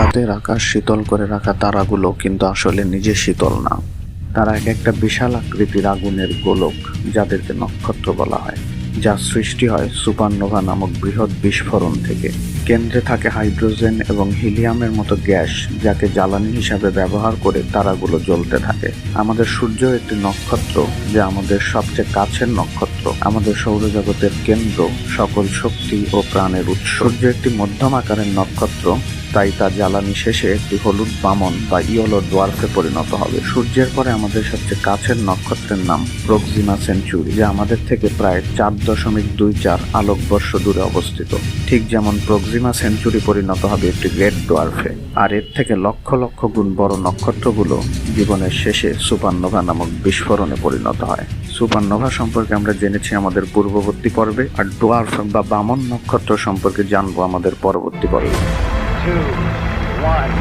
রাতের আকাশ শীতল করে রাখা তারাগুলো কিন্তু আসলে নিজে শীতল না। তারা এক একটা বিশাল আকৃতির আগুনের গোলক যাদেরকে নক্ষত্র বলা হয়, যা সৃষ্টি হয় সুপারনোভা নামক বৃহৎ বিস্ফোরণ থেকে। কেন্দ্রে থাকে হাইড্রোজেন এবং হিলিয়ামের মতো গ্যাস, যাকে জ্বালানি হিসাবে ব্যবহার করে তারাগুলো জ্বলতে থাকে। আমাদের সূর্য একটি নক্ষত্র, যা আমাদের সবচেয়ে কাছের নক্ষত্র, আমাদের সৌরজগতের কেন্দ্র, সকল শক্তি ও প্রাণের উৎস। সূর্য একটি মধ্যম আকারের নক্ষত্র তাই তা জ্বালানি শেষে একটি হলুদ বামন বা ইয়েলো ডোয়ার্ফে পরিণত হবে। সূর্যের পরে আমাদের সবচেয়ে কাছের নক্ষত্রের নাম প্রক্সিমা সেঞ্চুরি, যা আমাদের থেকে প্রায় চার দশমিক দুই চার আলোকবর্ষ দূরে অবস্থিত। ঠিক যেমন প্রক্সিমা সেঞ্চুরি পরিণত হবে একটি গ্রেট ডোয়ার্ফে, আর এর থেকে লক্ষ লক্ষ গুণ বড় নক্ষত্রগুলো জীবনের শেষে সুপারনোভা নামক বিস্ফোরণে পরিণত হয়। সুপারনোভা সম্পর্কে আমরা জেনেছি আমাদের পূর্ববর্তী পর্বে, আর ডোয়ার্ফ বা বামন নক্ষত্র সম্পর্কে জানব আমাদের পরবর্তী পর্বে। Two, one.